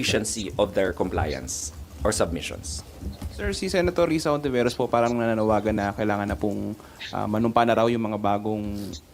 efficiency of their compliance or submissions. Sir, si Senator Risa Ontiveros po parang nananawagan na kailangan na pong ah, manumpa na raw yung mga bagong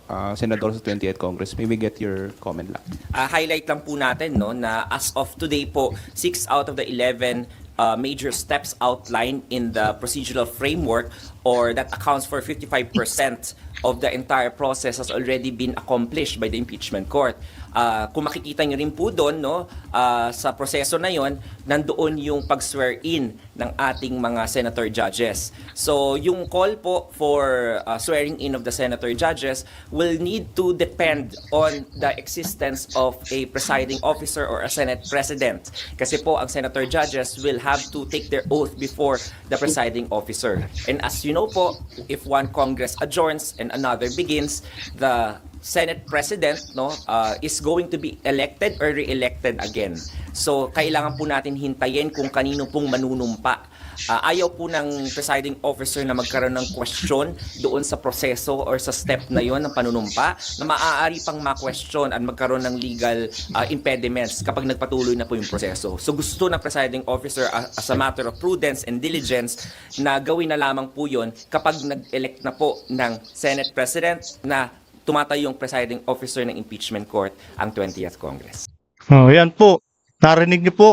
ah, senador sa 28th Congress. Maybe get your comment lang. Ah, highlight lang po natin no na as of today po 6 out of the 11 uh, major steps outlined in the procedural framework or that accounts for 55% of the entire process has already been accomplished by the impeachment court. Ah, kung makikita niyo rin po doon no ah, sa proseso na yon nandoon yung pag-swear in ng ating mga senator judges. So yung call po for ah, swearing in of the senator judges will need to depend on the existence of a presiding officer or a Senate President. Kasi po ang senator judges will have to take their oath before the presiding officer. And as you know po, if one Congress adjourns and another begins, the Senate President no uh, is going to be elected or re-elected again. So kailangan po natin hintayin kung kanino pong manunumpa. Uh, ayaw po ng presiding officer na magkaroon ng question doon sa proseso or sa step na yon ng panunumpa na maaari pang ma-question at magkaroon ng legal uh, impediments kapag nagpatuloy na po yung proseso. So gusto ng presiding officer uh, as a matter of prudence and diligence na gawin na lamang po yon kapag nag-elect na po ng Senate President na tumatayo yung presiding officer ng impeachment court ang 20th Congress. Oh, yan po. Narinig niyo po.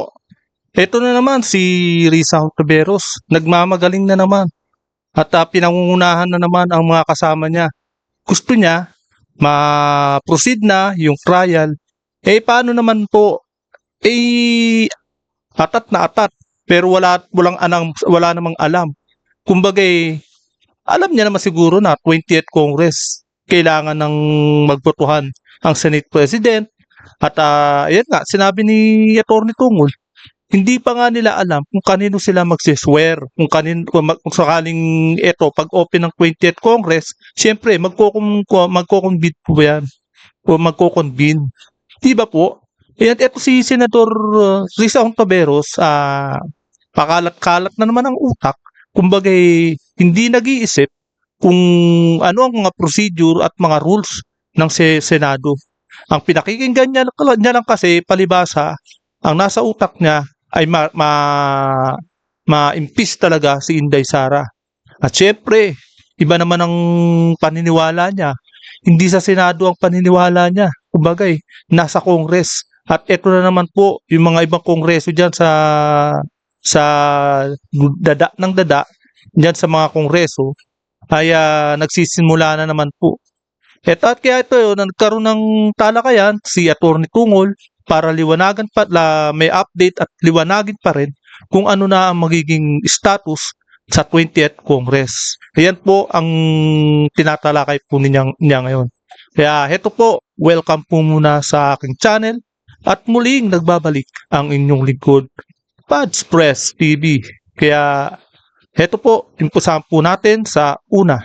Ito na naman si Risa Hontiveros. Nagmamagaling na naman. At ah, pinangungunahan na naman ang mga kasama niya. Gusto niya ma-proceed na yung trial. Eh paano naman po? Eh atat na atat. Pero wala walang anang wala namang alam. Kumbaga eh, alam niya naman siguro na 20th Congress kailangan ng magbotohan ang Senate President at uh, yan nga, sinabi ni Atty. Tungol, hindi pa nga nila alam kung kanino sila magsiswear, kung, kanin, kung, mag- kung sakaling ito, pag open ng 20th Congress, siyempre, magkukum, magkukonvene po yan, o magkukonvene. Di ba po? Yan, ito si Senator uh, Risa Ontiveros, ah, pakalat-kalat na naman ang utak, kumbaga hindi nag-iisip kung ano ang mga procedure at mga rules ng se- Senado. Ang pinakikinggan niya, niya lang kasi palibasa, ang nasa utak niya ay ma, ma, ma-impeach talaga si Inday Sara. At syempre, iba naman ang paniniwala niya. Hindi sa Senado ang paniniwala niya. Kumbagay, nasa Congress. At ito na naman po, yung mga ibang kongreso dyan sa sa dada ng dada, dyan sa mga kongreso, ay ah, nagsisimula na naman po at at kaya ito nagkaroon ng talakayan si Attorney Tungol para liwanagan pa, la, may update at liwanagin pa rin kung ano na ang magiging status sa 20th Congress. Ayan po ang tinatalakay po niya, niya ngayon. Kaya heto po, welcome po muna sa aking channel at muling nagbabalik ang inyong lingkod, Pads Press TV. Kaya heto po, impusahan po natin sa una,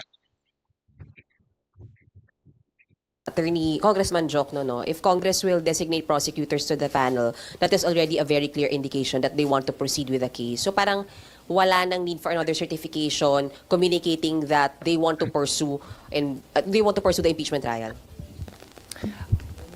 Attorney Congressman Jokno, no, if Congress will designate prosecutors to the panel, that is already a very clear indication that they want to proceed with the case. So parang wala nang need for another certification communicating that they want to pursue and uh, they want to pursue the impeachment trial.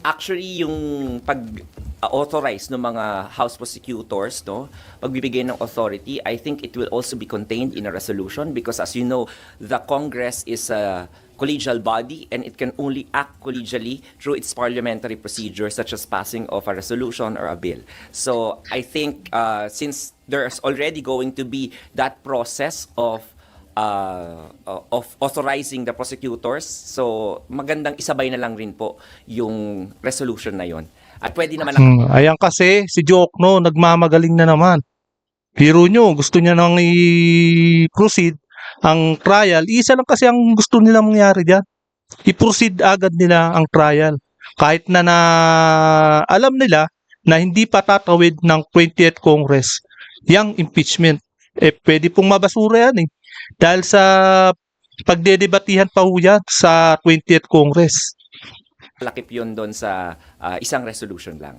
Actually, yung pag uh, authorize ng mga house prosecutors, no, pagbibigay ng authority, I think it will also be contained in a resolution because as you know, the Congress is a collegial body and it can only act collegially through its parliamentary procedures such as passing of a resolution or a bill. So I think uh, since there's already going to be that process of uh, of authorizing the prosecutors. So, magandang isabay na lang rin po yung resolution na yon. At pwede naman ang Hmm, ayan kasi, si Jokno, nagmamagaling na naman. Biro nyo, gusto niya nang i-proceed ang trial. Isa lang kasi ang gusto nila mangyari dyan. I-proceed agad nila ang trial. Kahit na na alam nila na hindi pa tatawid ng 20th Congress yung impeachment. Eh, pwede pong mabasura yan eh. Dahil sa pagdedebatihan pa ho yan sa 20th Congress. Lakip yun doon sa uh, isang resolution lang.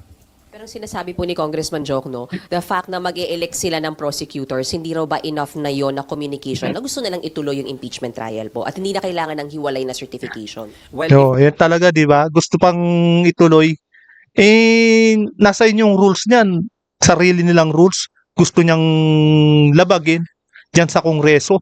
Pero sinasabi po ni Congressman Jokno, the fact na mag elect sila ng prosecutors, hindi raw ba enough na yon na communication na gusto nilang ituloy yung impeachment trial po at hindi na kailangan ng hiwalay na certification. Well, So, yan talaga, di ba? Gusto pang ituloy. Eh, nasa inyong rules niyan. sarili nilang rules, gusto niyang labagin diyan sa Kongreso.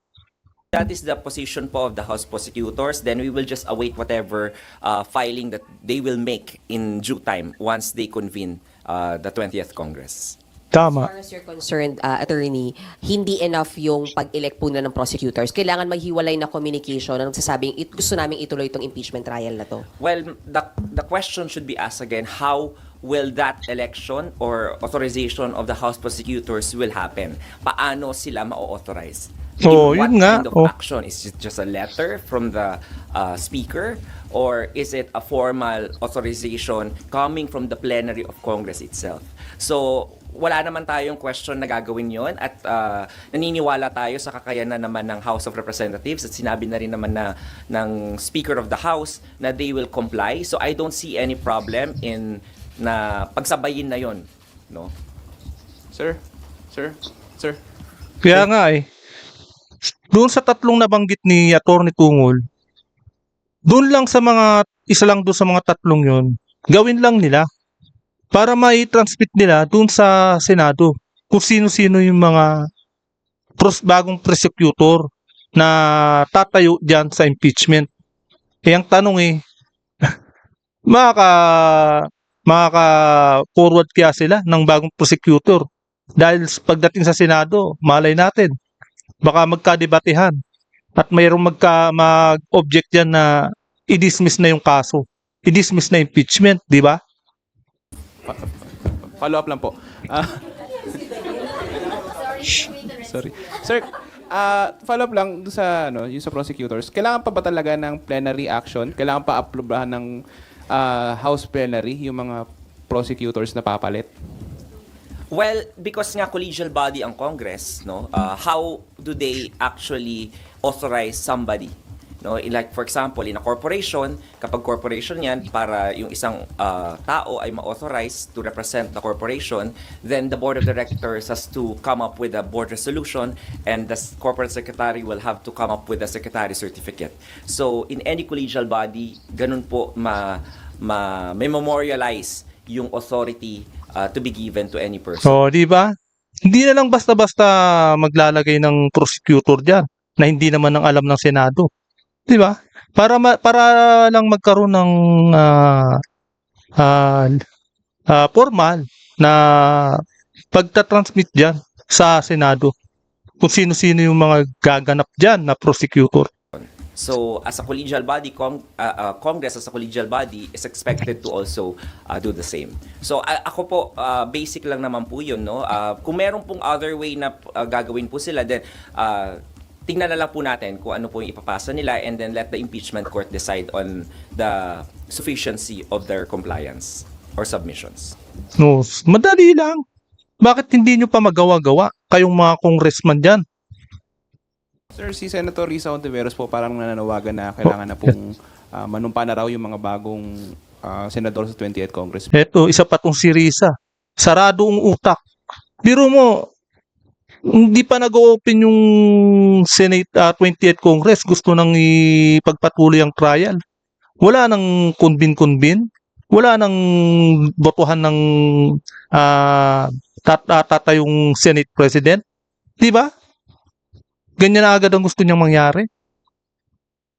That is the position po of the House prosecutors. Then we will just await whatever uh, filing that they will make in due time once they convene uh, the 20th Congress. As Tama. far as you're concerned, uh, attorney, hindi enough yung pag-elect po na ng prosecutors. Kailangan maghiwalay na communication na nagsasabing it, gusto namin ituloy itong impeachment trial na to. Well, the, the question should be asked again, how will that election or authorization of the House prosecutors will happen? Paano sila ma-authorize? In what yun nga. kind of Oh. action? Is it just a letter from the uh, speaker? Or is it a formal authorization coming from the plenary of Congress itself? So, wala naman tayong question na gagawin yon at uh, naniniwala tayo sa kakayanan naman ng House of Representatives at sinabi na rin naman na ng Speaker of the House na they will comply. So I don't see any problem in na pagsabayin na yon, no? Sir? Sir? Sir? Kaya nga eh. Doon sa tatlong nabanggit ni Attorney Tungol, doon lang sa mga, isa lang doon sa mga tatlong yon, gawin lang nila para mai-transmit nila doon sa Senado kung sino-sino yung mga pros, bagong prosecutor na tatayo dyan sa impeachment. Eh, ang tanong eh, makaka, makaka-forward kaya sila ng bagong prosecutor dahil pagdating sa Senado, malay natin, baka magkadebatehan at mayroong magka, mag-object dyan na i-dismiss na yung kaso. I-dismiss na impeachment, di ba? Follow up lang po. Ah. Sorry. Sir, ah, follow up lang sa ano, yung sa prosecutors. Kailangan pa ba talaga ng plenary action? Kailangan pa aprobahan ng ah, House plenary yung mga prosecutors na papalit? Well, because nga collegial body ang Congress, no? Uh, how do they actually authorize somebody? No, like for example, in a corporation, kapag corporation 'yan para yung isang uh, tao ay ma-authorize to represent the corporation, then the board of directors has to come up with a board resolution and the corporate secretary will have to come up with a secretary certificate. So, in any collegial body, ganun po ma, ma memorialize yung authority uh, to be given to any person. So, di ba? Hindi na lang basta-basta maglalagay ng prosecutor diyan na hindi naman ang alam ng Senado. Di ba? Para ma- para lang magkaroon ng ah, ah, ah, formal na pagtatransmit diyan sa Senado kung sino-sino yung mga gaganap diyan na prosecutor. So, as a collegial body, Cong- uh, uh, Congress as a collegial body is expected to also uh, do the same. So, a- ako po, uh, basic lang naman po yun, no? Uh, kung meron pong other way na uh, gagawin po sila, then uh, tingnan na lang po natin kung ano po yung ipapasa nila and then let the impeachment court decide on the sufficiency of their compliance or submissions. No, madali lang. Bakit hindi nyo pa magawa-gawa kayong mga congressman diyan? Sir, si Senator Risa Ontiveros po parang nananawagan na kailangan na pong ah, manumpa na raw yung mga bagong ah, senador sa 28th Congress. Eto, isa pa tong si Risa. Sarado ang utak. Biro mo, hindi pa nag-open yung Senate ah, 28th Congress. Gusto nang ipagpatuloy ang trial. Wala nang kunbin-kunbin. Wala nang botohan ng ah, tat ah, tatayong Senate President. Di ba? Ganyan na agad ang gusto niyang mangyari.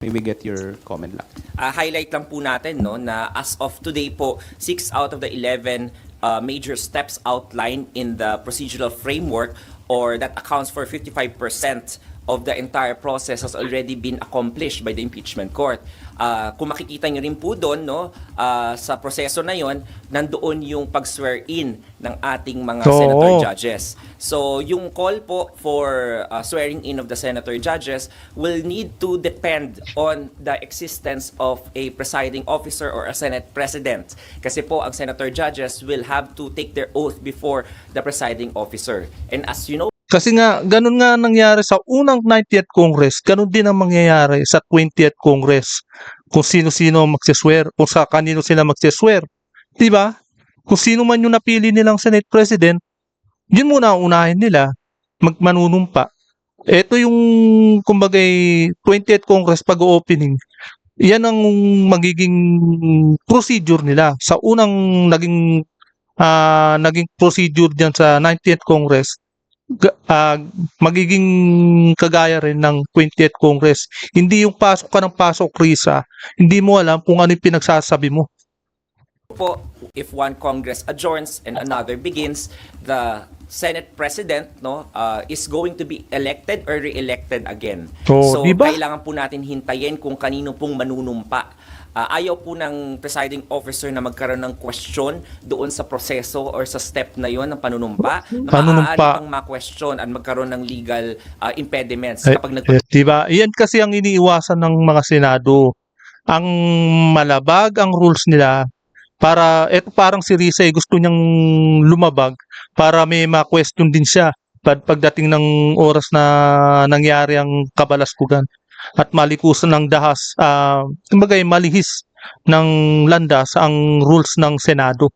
Maybe get your comment lang. uh, highlight lang po natin no na as of today po 6 out of the 11 uh, major steps outlined in the procedural framework or that accounts for 55% of the entire process has already been accomplished by the impeachment court. Uh, kung makikita niyo rin po doon no uh, sa proseso na yon nandoon yung pag-swear in ng ating mga Oo. senator judges. So, yung call po for uh, swearing in of the senator judges will need to depend on the existence of a presiding officer or a Senate president. Kasi po, ang senator judges will have to take their oath before the presiding officer. And as you know, Kasi nga, ganun nga nangyari sa unang 90th Congress, ganun din ang mangyayari sa 20th Congress. Kung sino-sino magsiswear, kung sa kanino sila magsiswear. Ba? Kung sino man yung napili nilang Senate President, yun muna ang unahin nila, magmanunumpa. Ito yung, kumbagay, 20th Congress pag-opening. Yan ang magiging procedure nila sa unang naging ah, naging procedure diyan sa 90th Congress, ah, magiging kagaya rin ng 20th Congress. Hindi yung pasok ka ng pasok, Risa, hindi mo alam kung ano yung pinagsasabi mo. po, if one Congress adjourns and another begins, the Senate President no uh, is going to be elected or re-elected again. Oh, so di ba? kailangan po natin hintayin kung kanino pong manunumpa. Ah, ayaw po ng presiding officer na magkaroon ng question doon sa proseso or sa step na yon ng panunumpa. na Panunumpa. maaari pang ma-question at magkaroon ng legal ah, impediments Eh, kapag nag eh, diba? Yan kasi ang iniiwasan ng mga Senado. Ang malabag ang rules nila para, eto parang si Risa eh, gusto niyang lumabag para may ma-question din siya pag pagdating ng oras na nangyari ang kabalaskugan at malikusan ng dahas, ah, kumbaga eh, malihis ng landas ang rules ng Senado.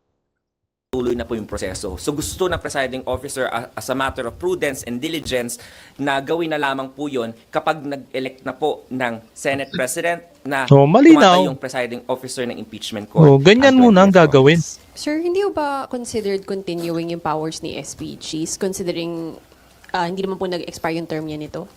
tuloy na po yung proseso. So gusto ng presiding officer a- as a matter of prudence and diligence na gawin na lamang po yun kapag nag-elect na po ng Senate President na Oh, malinaw. tumatay yung presiding officer ng impeachment court. Oh, ganyan muna ang 20th gagawin. Sir, hindi ba considered continuing yung powers ni SPGs considering ah, hindi naman po nag-expire yung term niya nito?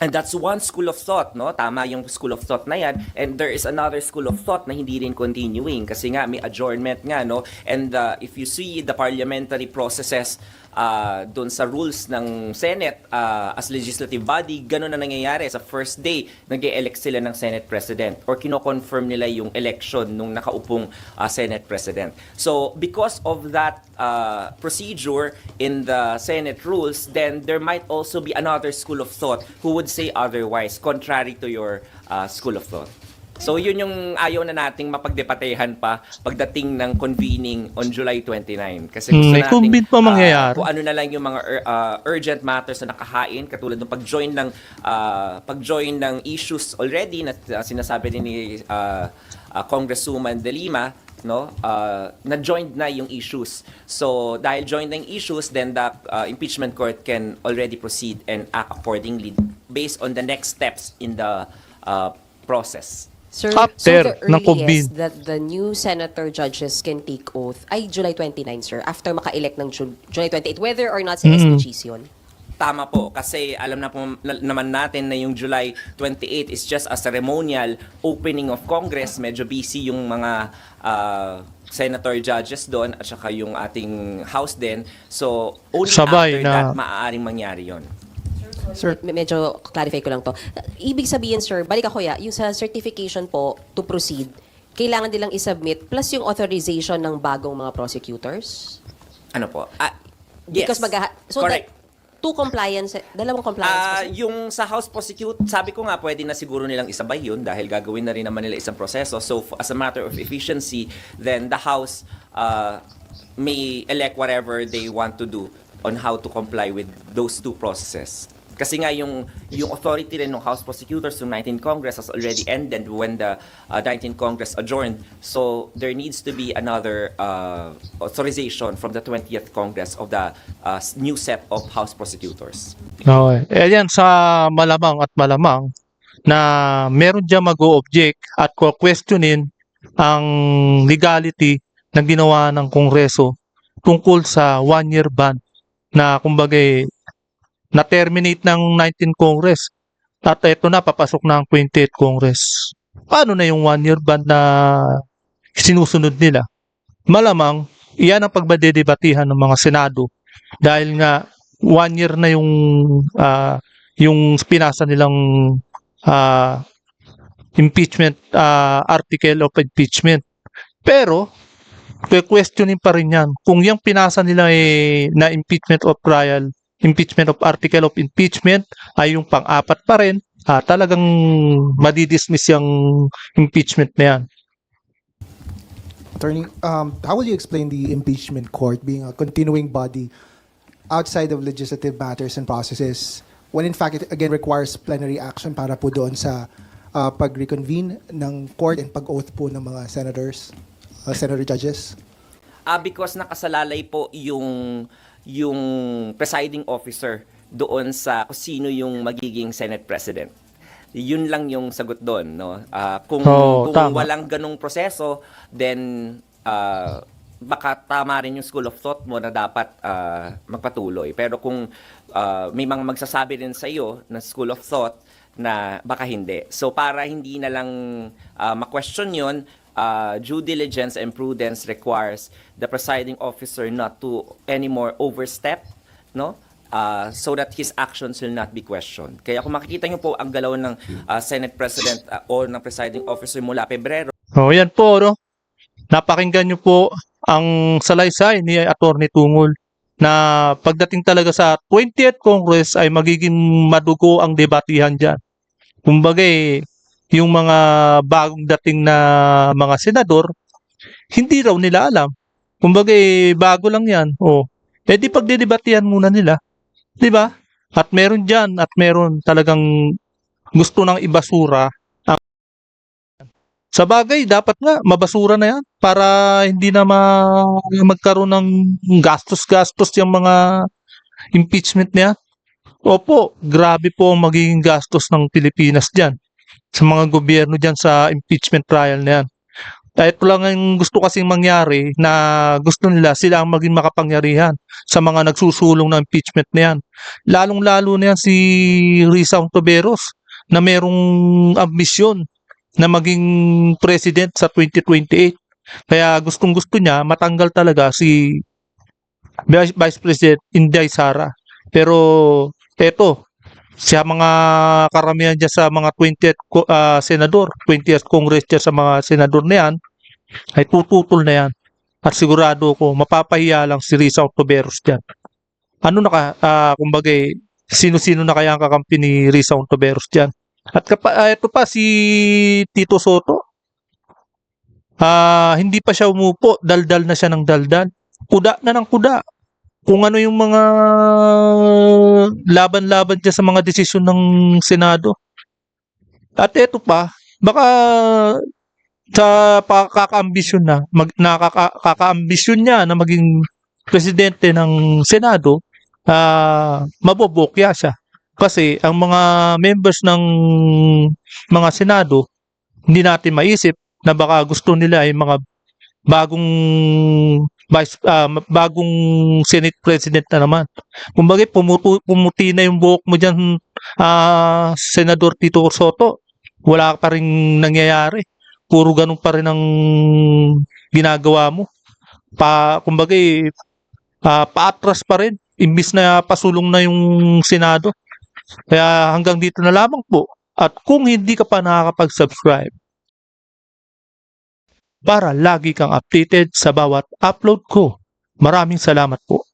And that's one school of thought, no? Tama yung school of thought na yan. And there is another school of thought na hindi rin continuing kasi nga may adjournment nga, no? And uh, if you see the parliamentary processes uh, doon sa rules ng Senate uh, as legislative body, ganun na nangyayari. Sa first day, nag elect sila ng Senate President or kino-confirm nila yung election nung nakaupong uh, Senate President. So, because of that uh, procedure in the Senate rules, then there might also be another school of thought who would say otherwise, contrary to your uh, school of thought. So yun yung ayaw na nating mapagdebatehan pa pagdating ng convening on July 29. Kasi gusto Hmm, may nating, convene pa ah, mangyayari. kung ano na lang yung mga ah, urgent matters na nakahain katulad ng pag-join ng ah, pag-join ng issues already na ah, sinasabi din ni ah, ah, Congresswoman De Lima no ah, na-joined na yung issues. So dahil joined na yung issues then the ah, impeachment court can already proceed and act accordingly based on the next steps in the ah, process. Sir, After so the ng earliest that the new senator judges can take oath ay July 29, sir. After maka-elect ng Ju- July 28, whether or not sa Mm. SPGs yun. Tama po kasi alam na po na- naman natin na yung July 28 is just a ceremonial opening of Congress. Medyo busy yung mga ah, senator judges doon at saka yung ating house din. So only Sabay after na- that maaaring mangyari yon. Sir, Me- medyo clarify ko lang to. Ibig sabihin, sir, balik ako ya, yung sa certification po to proceed, kailangan nilang isubmit plus yung authorization ng bagong mga prosecutors? Ano po? Ah, yes. Because mag so Correct. that, two compliance, dalawang compliance po, Ah, sir? yung sa House Prosecute, sabi ko nga pwede na siguro nilang isabay yun dahil gagawin na rin naman nila isang proseso. So f- as a matter of efficiency, then the House uh, may elect whatever they want to do on how to comply with those two processes. Kasi nga yung yung authority rin ng House Prosecutors ng 19th Congress has already ended when the uh, 19th Congress adjourned. So there needs to be another uh, authorization from the 20th Congress of the uh, new set of House Prosecutors. Okay. Eh yan sa malamang at malamang na meron dyan mag-o-object at questionin ang legality na ginawa ng Kongreso tungkol sa one-year ban na kumbaga eh, na-terminate ng 19th Congress at ito na papasok na ang 20th Congress. Paano na yung one-year ban na sinusunod nila? Malamang, iyan ang pagbadedebatihan ng mga Senado dahil nga one year na yung ah, yung pinasa nilang ah, impeachment ah, article of impeachment. Pero questionin pa rin yan. Kung yung pinasa nila eh, na impeachment of trial, impeachment of article of impeachment ay yung pang-apat pa rin, ah, talagang madidismiss yung impeachment na yan. Attorney, um, how will you explain the impeachment court being a continuing body outside of legislative matters and processes when in fact it again requires plenary action para po doon sa uh, pag-reconvene ng court and pag-oath po ng mga senators, uh, senator judges? Ah, because nakasalalay po yung yung presiding officer doon sa kung sino yung magiging Senate President. Yun lang yung sagot doon, no? Ah, kung Oo, kung tama. walang ganong proseso, then ah, baka tama rin yung school of thought mo na dapat ah, magpatuloy. Pero kung ah, may mga magsasabi rin sa iyo na school of thought na baka hindi. So para hindi na lang ah, ma-question yun, ah, due diligence and prudence requires the presiding officer not to anymore overstep, no? Ah, so that his actions will not be questioned. Kaya kung makikita niyo po ang galaw ng ah, Senate President ah, o ng presiding officer mula Pebrero O yan po, no? Napakinggan nyo po ang salaysay ni Attorney Tungol na pagdating talaga sa 20th Congress ay magiging madugo ang debatihan dyan. Kumbaga eh, yung mga bagong dating na mga senador, hindi raw nila alam. Kumbaga eh, bago lang yan. O, eh di pagdedebatihan muna nila. Di ba? At meron dyan, at meron talagang gusto ng ibasura sa bagay, dapat nga mabasura na yan para hindi na ma- magkaroon ng gastos-gastos yung mga impeachment niya. Opo, grabe po ang magiging gastos ng Pilipinas dyan. Sa mga gobyerno dyan sa impeachment trial na yan. Dahil ito lang ang gusto kasing mangyari na gusto nila sila ang maging makapangyarihan sa mga nagsusulong ng impeachment na yan. Lalong-lalo na yan si Risa Ontiveros na merong ambisyon na maging president sa 2028. Kaya gustong gusto niya matanggal talaga si Vice President Inday Sara. Pero eto, sa mga karamihan dyan sa mga 20th ko- ah, senador, 20th Congress dyan sa mga senador na yan, ay tututol na yan. At sigurado ko, mapapahiya lang si Risa Ontiveros dyan. Ano na ka, ah, kumbaga, eh, sino-sino na kaya ang kakampi ni Risa Ontiveros dyan? At kapa, ah, ito pa si Tito Soto. Ah, hindi pa siya umupo, daldal na siya ng daldal. Kuda na ng kuda. Kung ano yung mga laban-laban niya sa mga desisyon ng Senado. At ito pa, baka sa pakakaambisyon na, mag, nakakaambisyon niya na maging presidente ng Senado, ah mabobokya siya. Kasi ang mga members ng mga Senado, hindi natin maisip na baka gusto nila ay mga bagong vice ah, bagong Senate President na naman. Kumbaga pumutu, pumuti na yung buhok mo diyan ah, Senador Tito Soto. Wala pa rin nangyayari. Puro ganun pa rin ang ginagawa mo. Pa kumbaga ah, paatras pa rin imbis na pasulong na yung Senado. Kaya hanggang dito na lamang po. At kung hindi ka pa nakakapag-subscribe, para lagi kang updated sa bawat upload ko. Maraming salamat po.